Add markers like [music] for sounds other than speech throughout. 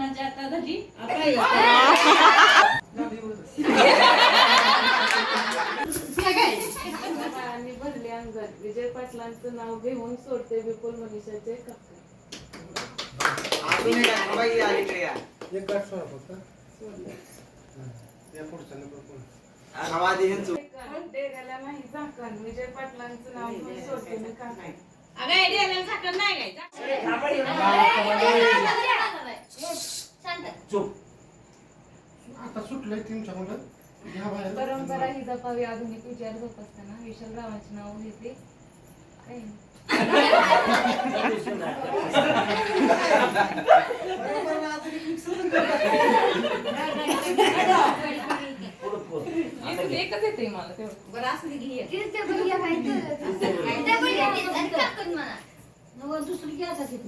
झाली आणि भरले अंगण विजय पाटलांचं नाव घेऊन सोडते विपुल मनीषाचे ही. डेऱ्याला नाही झाकण विजय पाटलांचं नाव घेऊन सोडते मी काका अगं आयडिया झाकण नाही आता सुटलंय तुमच्या मुलं. घ्या बाहेर. परंपरा ही जपावी आधुनिक विचार जोपासताना. विशाल रावांचे नाव घेते. एकच एकच येते मला तेवढं. बरं असं घे. दुसरी घ्या आता तिथे. नाव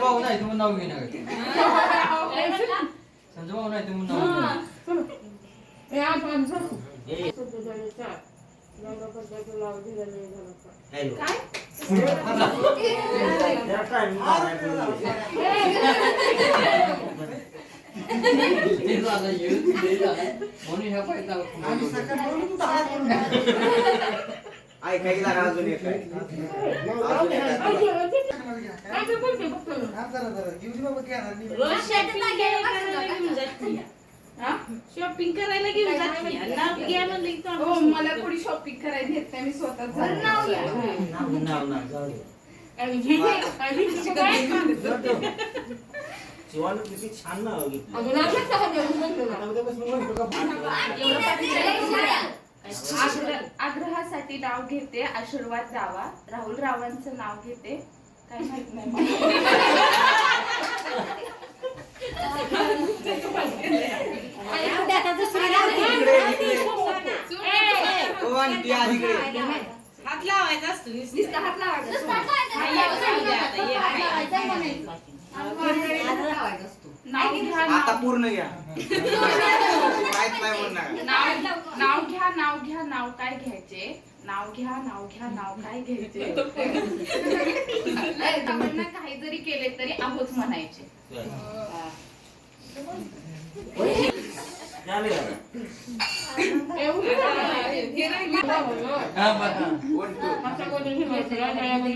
भाऊ नाही तुम्ही नाव घेणार संजय भाऊ नाही तुम्ही नाव घेणार हॅलो. ते झालं येऊन ते झालं म्हणून ह्या पाहिजे अजून एक आहे. अजून एक आहे. हा, करायला घेऊन जाते शॉपिंग करायला घेऊन जाते आणि नाव घ्या म्हणलं की हो मला कोणी शॉपिंग करायला घेत नाही मी स्वतःच नाव, नाव, नाव, जाऊ दे. शिवानं किती छान नाव घेतलं. आता उद्यापासून म्हणतो का? आग्रह- आग्रहासाठी नाव घेते आशीर्वाद द्यावा. राहुल रावांचं नाव घेते. काय माहीत नाही. हात लावायचा असतो. नुसतं. हा, ये, हाय. नाव घ्या आता नाव- पूर्ण घ्या माहीत नाही म्हणणार नाव नाव घ्या नाव घ्या नाव काय घ्यायचे? नाव घ्या नाव घ्या नाव काय घ्यायचे? त्यांना काही जरी केले तरी आहोत म्हणायचे. हा One, two. हे नाव नाही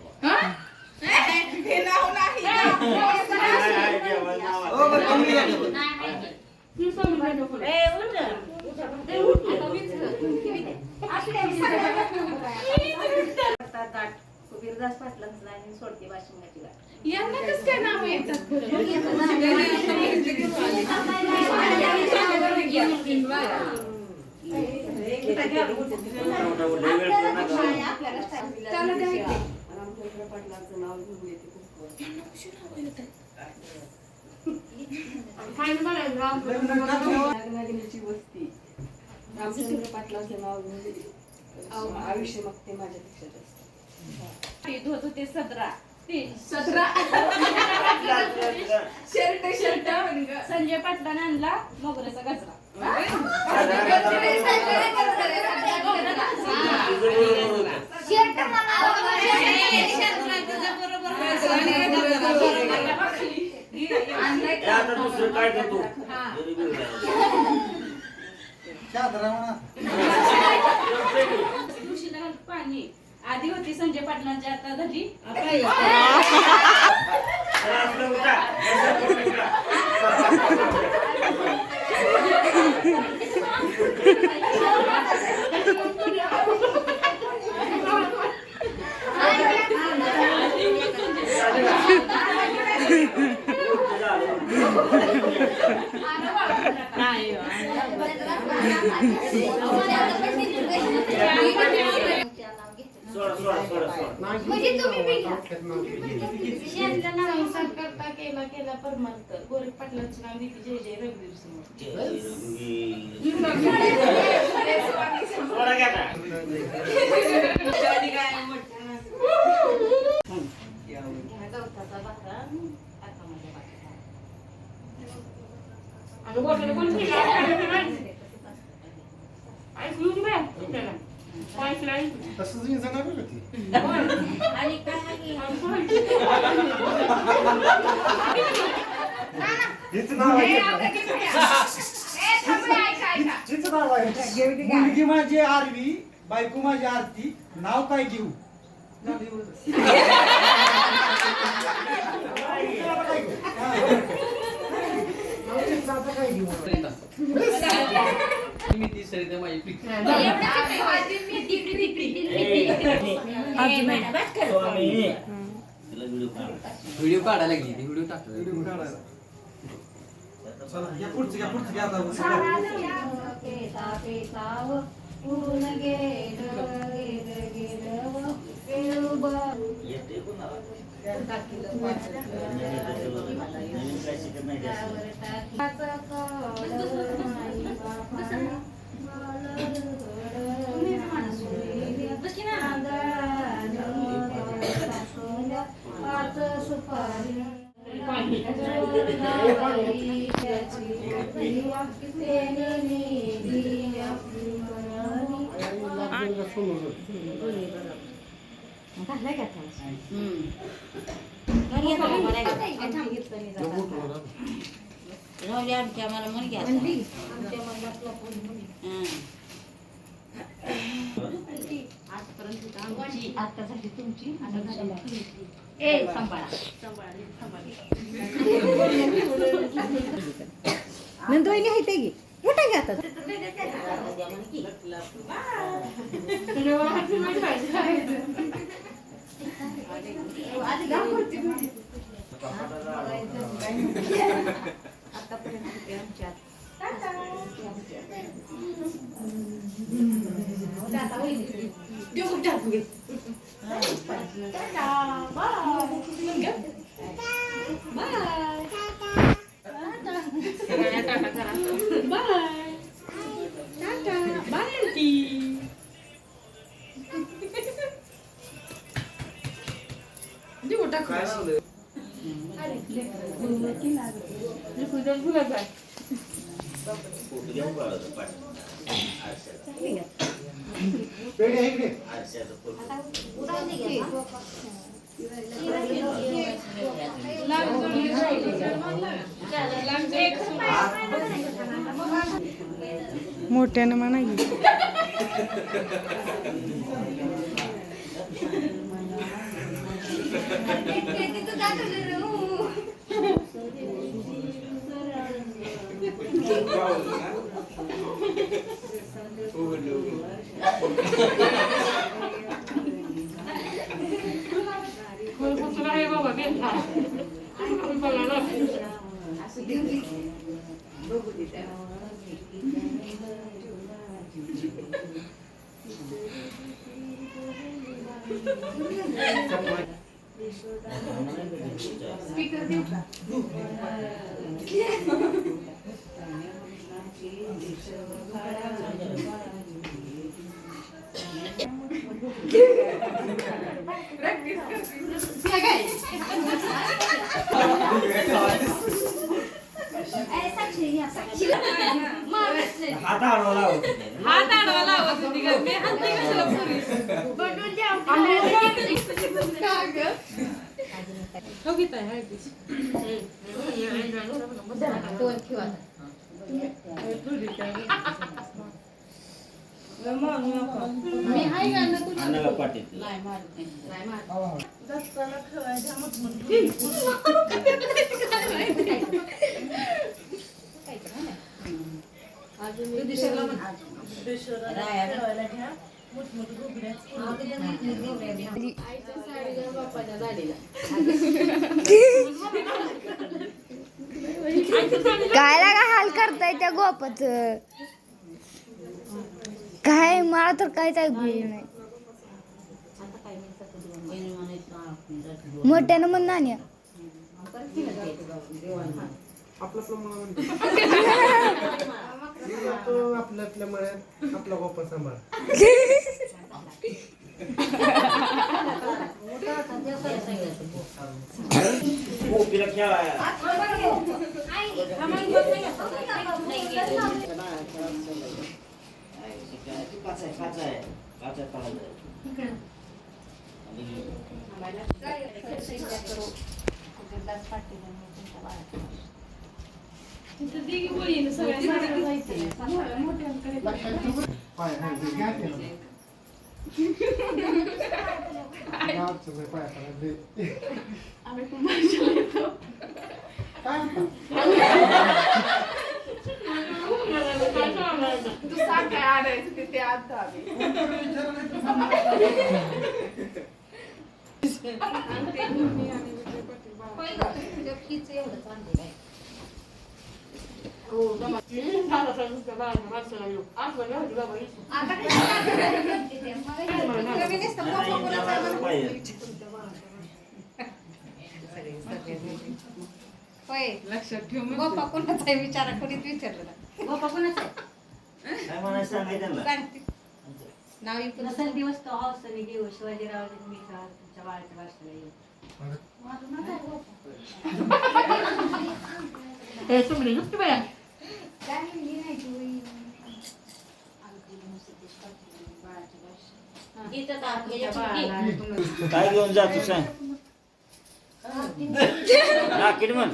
हो, बरं, तुम्ही घ्या डबल. कबीरदास पाटलांचं आणि सोडते वाशिंगाची गाठ यांना कस काय नाव येतात आपल्याला नागनागिनीची वस्ती. रामचंद्र पाटलांचं नाव घेऊन आयुष्य मागते माझ्यापेक्षा जास्त. येत होतो ते सतरा शर्ट शर्ट संजय पाटलाने आणला मोगऱ्याचा गजरा. नाही म्हणजे तुम्ही बी घ्या. नाही संसार करता केला केला परमार्थ गोरे पाटलांचं नाव घेते जय जय रघुवीर गवताचा भाकरा माझ्या भाकरा. आणि गोष्ट कोण केली? ऐकून. तसंच इंजन आहे बरं ती आणि काय आहे? हिचं नाव आहे हिचं नाव आहे मुलगी माझी आरवी बायको माझी आरती नाव काय घेऊ काय घेऊ मी ती सरिता माझी पिक व्हिडिओ काढायला गेली व्हिडिओ टाकला. व्हिडिओ पेळूबा. टाकीलं पाण्यात, त्यावर मुलगी कळलं आजपर्यंत आमची तुमची आता झाली ए सांभाळा सांभाळा सांभाळा आहे ते गी मोठा घ्या आता पेढे आहे इकडे मोठ्यानं म्हणा की. [laughs] [laughs] हे बाबा बेटा. बघा ना. स्पीकर देऊ का हात आडवा लाव. हात आडवा लावत होती का मी हात कशाला पोरीस हो की ताई, हाय की. मी हाय [laughs] का ना तुला नाही मारत नाही मारत. काय लागा हाल करताय त्या गोपाच? काय? मला तर काहीच ऐकू येत नाही. मोठ्यानं म्हण नाण्या आपलं आपलं आपल्या मळ्यात सांभाळ तिथं दे की बोळीनं सगळ्या साड्या हा, ते ते. तू सांग काय आणायचं ते ते आणतो आम्ही लक्षात ठेव कोणाचा विचारा कोणीच विचारलं नाही. बाप्पा कोणाचा आहे? काय म्हणायचं सांगायचं त्यांना? सांगते. नाव इकडं नसेल दिवस तो हौसने घेऊ शिवाजीराव मी का तुमच्या बाळाच्या भाषेला येऊ ए, सुमडी, नुसती बाया. इथं का याच्या बाळाला काय घेऊन जातो सांग. राकेट म्हण.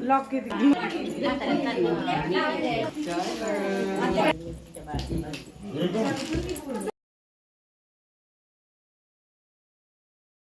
ਲਾਕੇ ਦੀ